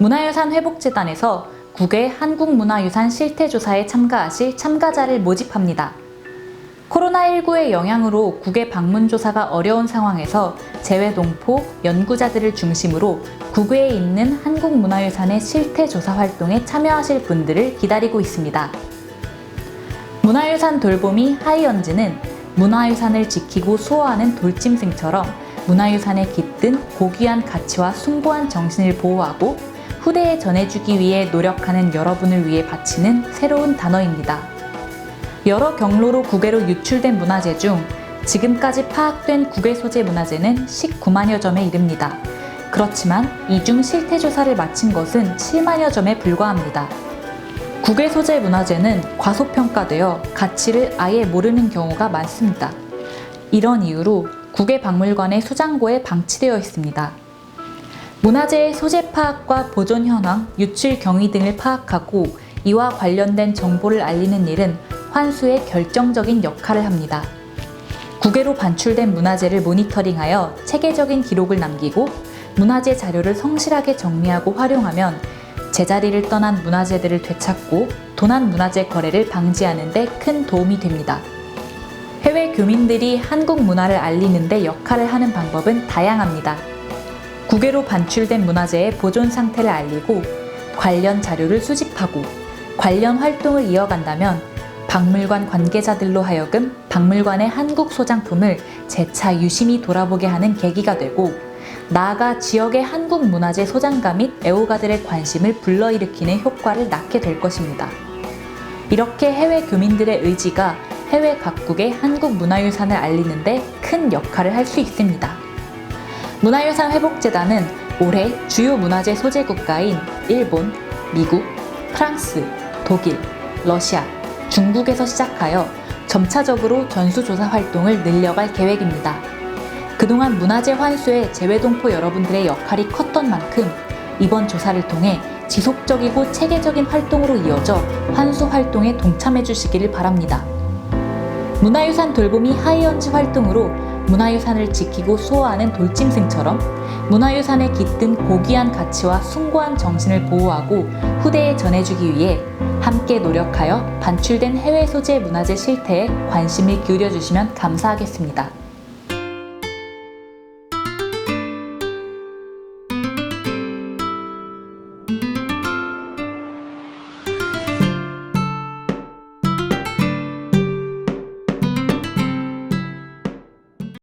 문화유산 회복재단에서 국외 한국문화유산 실태조사에 참가하실 참가자를 모집합니다. 코로나19의 영향으로 국외 방문조사가 어려운 상황에서 재외동포, 연구자들을 중심으로 국외에 있는 한국문화유산의 실태조사 활동에 참여하실 분들을 기다리고 있습니다. 문화유산 돌보미 하이언즈는 문화유산을 지키고 수호하는 돌짐승처럼 문화유산에 깃든 고귀한 가치와 숭고한 정신을 보호하고 후대에 전해주기 위해 노력하는 여러분을 위해 바치는 새로운 단어입니다. 여러 경로로 국외로 유출된 문화재 중 지금까지 파악된 국외 소재 문화재는 19만여 점에 이릅니다. 그렇지만 이중 실태 조사를 마친 것은 7만여 점에 불과합니다. 국외 소재 문화재는 과소평가되어 가치를 아예 모르는 경우가 많습니다. 이런 이유로 국외 박물관의 수장고에 방치되어 있습니다. 문화재의 소재 파악과 보존 현황, 유출 경위 등을 파악하고 이와 관련된 정보를 알리는 일은 환수의 결정적인 역할을 합니다. 국외로 반출된 문화재를 모니터링하여 체계적인 기록을 남기고 문화재 자료를 성실하게 정리하고 활용하면 제자리를 떠난 문화재들을 되찾고 도난 문화재 거래를 방지하는 데 큰 도움이 됩니다. 해외 교민들이 한국 문화를 알리는 데 역할을 하는 방법은 다양합니다. 국외로 반출된 문화재의 보존 상태를 알리고 관련 자료를 수집하고 관련 활동을 이어간다면 박물관 관계자들로 하여금 박물관의 한국 소장품을 재차 유심히 돌아보게 하는 계기가 되고 나아가 지역의 한국 문화재 소장가 및 애호가들의 관심을 불러일으키는 효과를 낳게 될 것입니다. 이렇게 해외 교민들의 의지가 해외 각국의 한국 문화유산을 알리는데 큰 역할을 할 수 있습니다. 문화유산 회복재단은 올해 주요 문화재 소재 국가인 일본, 미국, 프랑스, 독일, 러시아, 중국에서 시작하여 점차적으로 전수조사 활동을 늘려갈 계획입니다. 그동안 문화재 환수에 재외동포 여러분들의 역할이 컸던 만큼 이번 조사를 통해 지속적이고 체계적인 활동으로 이어져 환수 활동에 동참해 주시기를 바랍니다. 문화유산 돌보미 하이언즈 활동으로 문화유산을 지키고 수호하는 돌짐승처럼 문화유산에 깃든 고귀한 가치와 숭고한 정신을 보호하고 후대에 전해주기 위해 함께 노력하여 반출된 해외 소재 문화재 실태에 관심을 기울여 주시면 감사하겠습니다.